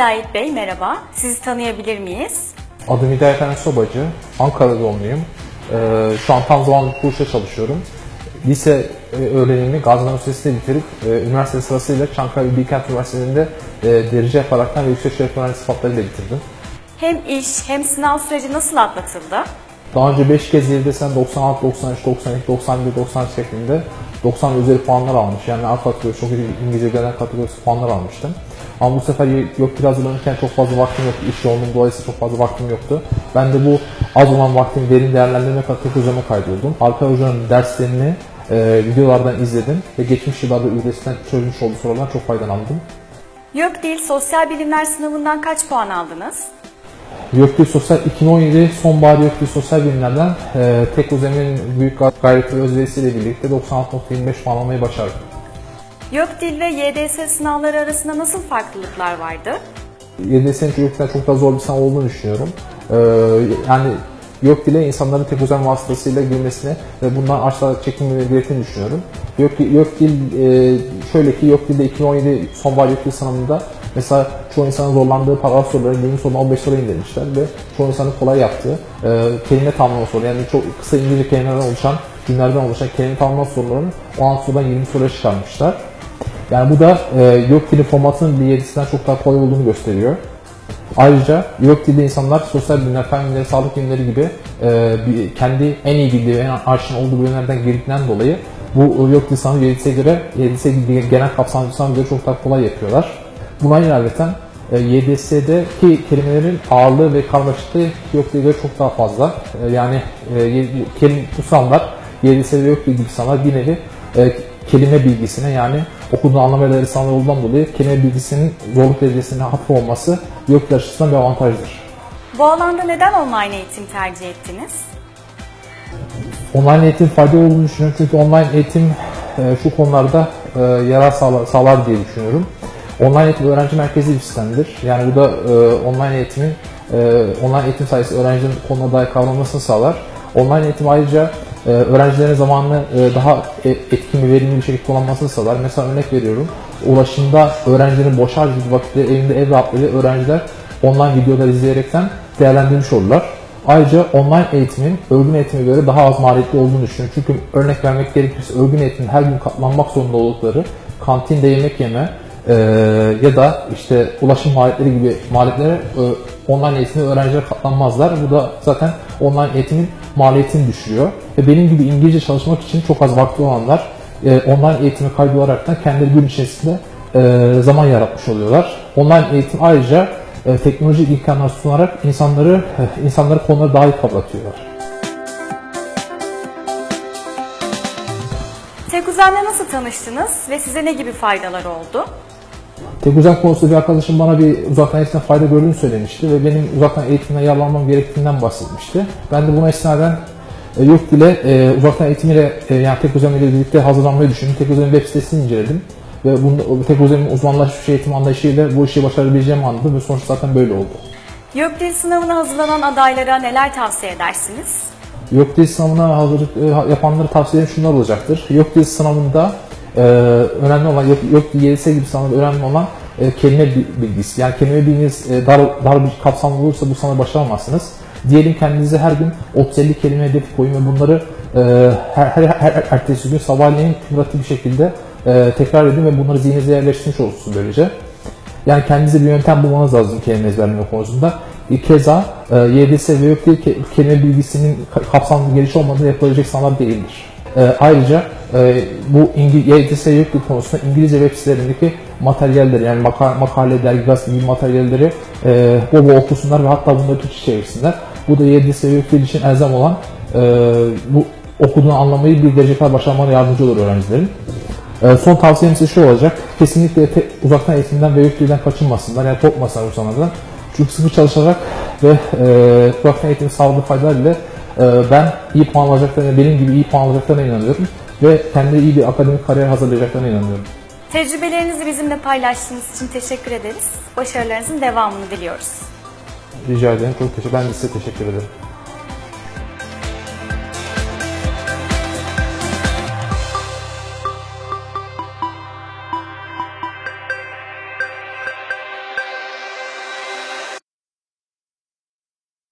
Hidayet Bey merhaba. Sizi tanıyabilir miyiz? Adım Hidayet Enes Sobacı. Ankara doğumluyum. Ee, şu an tam zamanlı kursa çalışıyorum. Lise e, öğrenimini Gazi Üniversitesi'nde bitirip e, üniversite sırasıyla Çankaya Bilkent Üniversitesi'nde e, derece yaparaktan ve yüksek şeref öğrencisi sıfatlarıyla bitirdim. Hem iş hem sınav süreci nasıl atlatıldı? Daha önce 5 kez YDS'den 96, 93, 92, 91, 93 şeklinde 90 üzeri puanlar almış. Yani alt kategori, çok iyi İngilizce genel kategorisi puanlar almıştım. Ama bu sefer yok biraz hazırlanırken çok fazla vaktim yoktu. İş yoğunluğum dolayısıyla çok fazla vaktim yoktu. Ben de bu az olan vaktimi verim değerlendirmek adına tek hocama kaydolurdum. Alper Hoca'nın derslerini e, videolardan izledim ve geçmiş yıllarda üretisinden çözmüş olduğu sorulardan çok faydalandım. YÖK Dil Sosyal Bilimler sınavından kaç puan aldınız? Gökdil Sosyal 2017 sonbahar Gökdil Sosyal Bilimler'den e, tek uzemin büyük gayret ve özverisiyle birlikte 96.25 puan almayı başardım. YÖK Dil ve YDS sınavları arasında nasıl farklılıklar vardı? YDS'nin çocuklar çok daha zor bir sınav olduğunu düşünüyorum. Ee, yani yok dile insanların tek özel vasıtasıyla girmesine ve bundan aşağı çekilmeleri gerektiğini düşünüyorum. Yok, yok dil e, şöyle ki yok dilde 2017 sonbahar yok dil sınavında mesela çoğu insanın zorlandığı paragraf soruları 20 sorudan 15 soru indirmişler ve çoğu insanın kolay yaptığı e, kelime tamlama soru yani çok kısa İngilizce kelimelerden oluşan cümlelerden oluşan kelime tamlama sorularını 16 sorudan 20 soruya çıkarmışlar. Yani bu da e, yok dili formatının bir yedisinden çok daha kolay olduğunu gösteriyor. Ayrıca yok dilde insanlar sosyal bilimler, fen bilimleri, sağlık bilimleri gibi e, bir, kendi en iyi bildiği ve en aşina olduğu bölümlerden girdiğinden dolayı bu yok dil sınavı YDS'e göre, gibi genel kapsamlı sınavı göre çok daha kolay yapıyorlar. Buna ilaveten e, YDS'deki kelimelerin ağırlığı ve karmaşıklığı yok dile göre çok daha fazla. E, yani e, kelim, bu sınavlar YDS ve yok dil gibi sınavlar bir nevi kelime bilgisine yani okuduğunu anlamaları sınavlar olduğundan dolayı kelime bilgisinin zorluk derecesinin hafif olması yok dil açısından bir avantajdır. Bu alanda neden online eğitim tercih ettiniz? Online eğitim faydalı olduğunu düşünüyorum çünkü online eğitim şu konularda yarar sağlar diye düşünüyorum. Online eğitim öğrenci merkezli bir sistemdir. Yani bu da e, online eğitimin e, online eğitim sayesinde öğrencinin konuda dair kavramasını sağlar. Online eğitim ayrıca e, öğrencilerin zamanını e, daha e- etkin ve verimli bir şekilde kullanmasını sağlar. Mesela örnek veriyorum. Ulaşımda öğrencilerin boş harcadığı vakitleri evinde ev rahatlığıyla öğrenciler online videolar izleyerekten değerlendirmiş olurlar. Ayrıca online eğitimin örgün eğitime göre daha az maliyetli olduğunu düşünüyorum. Çünkü örnek vermek gerekirse örgün eğitimin her gün katlanmak zorunda oldukları kantinde yemek yeme e, ya da işte ulaşım maliyetleri gibi maliyetlere e, online eğitimde öğrenciler katlanmazlar. Bu da zaten online eğitimin maliyetini düşürüyor. Ve benim gibi İngilizce çalışmak için çok az vakti olanlar e, online eğitime kaydolaraktan kendileri gün içerisinde e, zaman yaratmış oluyorlar. Online eğitim ayrıca e, teknolojik imkanlar sunarak insanları e, insanları konuları daha iyi kavratıyorlar. Tek Uzem'le nasıl tanıştınız ve size ne gibi faydalar oldu? Tek uzak konusunda bir arkadaşım bana bir uzaktan eğitimden fayda gördüğünü söylemişti ve benim uzaktan eğitimden yararlanmam gerektiğinden bahsetmişti. Ben de buna istinaden e, yok dile e, uzaktan eğitimiyle e, yani tek uzam ile birlikte hazırlanmayı düşündüm. Tek uzamin web sitesini inceledim ve bunda, tek uzamin uzmanlaşmış eğitim anlayışıyla bu işi başarabileceğimi anladım ve sonuç zaten böyle oldu. YÖK Dil sınavına hazırlanan adaylara neler tavsiye edersiniz? Yok dil sınavına hazırlık e, yapanları tavsiyem şunlar olacaktır. Yok dil sınavında e, önemli olan, yok, yok YDS gibi sınavda önemli olan e, kelime bi- bilgisi. Yani kelime bilginiz e, dar, dar bir kapsamlı olursa bu sınavı başaramazsınız. Diyelim kendinize her gün 30-50 kelime hedef koyun ve bunları e, her, her, her, her ertesi gün sabahleyin kümülatif bir şekilde e, tekrar edin ve bunları zihninize yerleştirmiş olursunuz böylece. Yani kendinize bir yöntem bulmanız lazım kelime ezberleme konusunda. E, Keza e, YDS ve ke- kelime bilgisinin ka- kapsamlı geliş olmadan yapılabilecek sınavlar değildir. E, ayrıca e, bu İngi- YDS ve yok değil konusunda İngilizce web sitelerindeki materyalleri yani maka- makale, dergi, gazete gibi materyalleri e, bol bol okusunlar ve hatta bunları Türkçe çevirsinler. Bu da YDS değil için elzem olan e, bu okuduğunu anlamayı bir derece kadar başarmana yardımcı olur öğrencilerin. Ee, Son tavsiyem ise şu olacak. Kesinlikle te- uzaktan eğitimden ve yüklüden kaçınmasınlar. Yani korkmasınlar bu sanadan. Çünkü sıkı çalışarak ve e, uzaktan eğitimin sağladığı faydalar ile e, ben iyi puan alacaklarına, benim gibi iyi puan alacaklarına inanıyorum. Ve kendileri iyi bir akademik kariyer hazırlayacaklarına inanıyorum. Tecrübelerinizi bizimle paylaştığınız için teşekkür ederiz. Başarılarınızın devamını diliyoruz. Rica ederim. Çok teşekkür Ben de size teşekkür ederim.